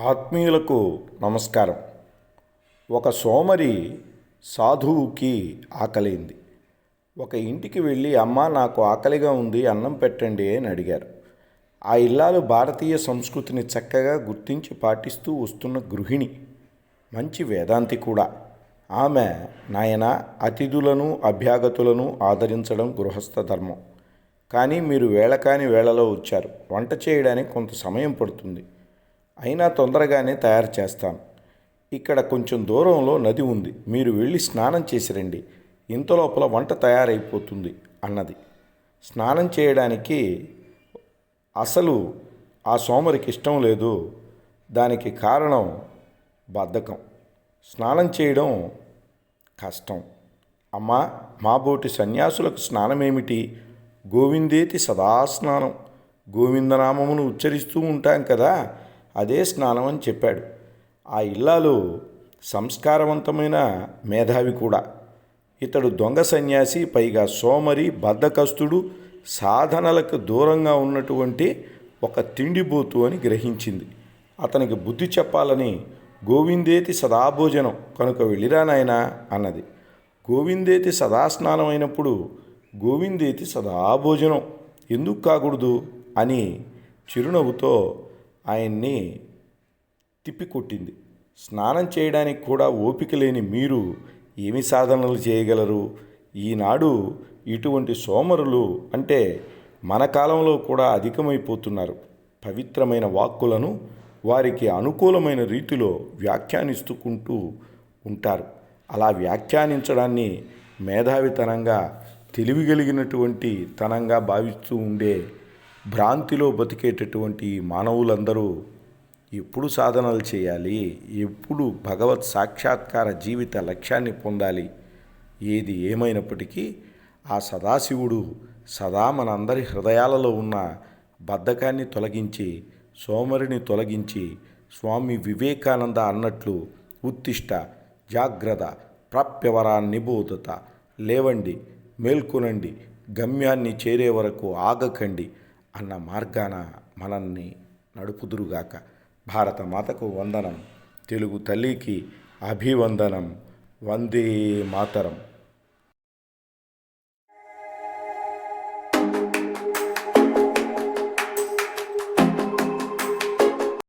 ఆత్మీయులకు నమస్కారం. ఒక సోమరి సాధువుకి ఆకలింది. ఒక ఇంటికి వెళ్ళి అమ్మ నాకు ఆకలిగా ఉంది అన్నం పెట్టండి అని అడిగారు. ఆ ఇల్లాలు భారతీయ సంస్కృతిని చక్కగా గుర్తించి పాటిస్తూ వస్తున్న గృహిణి. మంచి వేదాంతి కూడా. ఆమె నాయన అతిథులను అభ్యాగతులను ఆదరించడం గృహస్థ ధర్మం. కానీ మీరు వేళకాని వేళలో వచ్చారు. వంట చేయడానికి కొంత సమయం పడుతుంది. అయినా తొందరగానే తయారు చేస్తాను. ఇక్కడ కొంచెం దూరంలో నది ఉంది. మీరు వెళ్ళి స్నానం చేసి రండి. ఇంత లోపల వంట తయారైపోతుంది అన్నది. స్నానం చేయడానికి అసలు ఆ సోమరికి ఇష్టం లేదు. దానికి కారణం బద్ధకం. స్నానం చేయడం కష్టం. అమ్మా మా బోటి సన్యాసులకు స్నానమేమిటి? గోవిందేతి సదా స్నానం గోవిందనామమును ఉచ్చరిస్తూ ఉంటాం కదా. అదే స్నానం అని చెప్పాడు. ఆ ఇల్లాలు సంస్కారవంతమైన మేధావి కూడా. ఇతడు దొంగ సన్యాసి పైగా సోమరి బద్ధకస్తుడు సాధనలకు దూరంగా ఉన్నటువంటి ఒక తిండిబోతు అని గ్రహించింది. అతనికి బుద్ధి చెప్పాలని గోవిందేతి సదాభోజనం కనుక వెళ్ళిరా నాయనా అన్నది. గోవిందేతి సదాస్నానం అయినప్పుడు గోవిందేతి సదాభోజనం ఎందుకు కాకూడదు అని చిరునవ్వుతో ఆయన్ని తిప్పికొట్టింది. స్నానం చేయడానికి కూడా ఓపిక లేని మీరు ఏమి సాధనలు చేయగలరు? ఈనాడు ఇటువంటి సోమరులు అంటే మన కాలంలో కూడా అధికమైపోతున్నారు. పవిత్రమైన వాక్కులను వారికి అనుకూలమైన రీతిలో వ్యాఖ్యానిస్తుకుంటూ ఉంటారు. అలా వ్యాఖ్యానించడాన్ని మేధావితనంగా తెలివిగలిగినటువంటి తనంగా భావిస్తూ ఉండే భ్రాంతిలో బతికేటటువంటి మానవులందరూ ఎప్పుడు సాధనలు చేయాలి? ఎప్పుడు భగవత్ సాక్షాత్కార జీవిత లక్ష్యాన్ని పొందాలి? ఏది ఏమైనప్పటికీ ఆ సదాశివుడు సదా మనందరి హృదయాలలో ఉన్న బద్ధకాన్ని తొలగించి సోమరిని తొలగించి స్వామి వివేకానంద అన్నట్లు ఉత్తిష్ట జాగ్రత్త ప్రాప్యవరా నిబోధత. లేవండి మేల్కొనండి గమ్యాన్ని చేరే వరకు ఆగకండి. అన్న మార్గాన మనల్ని నడుపుదురుగాక. భారత మాతకు వందనం తెలుగు తల్లికి అభివందనం వందే మాతరం.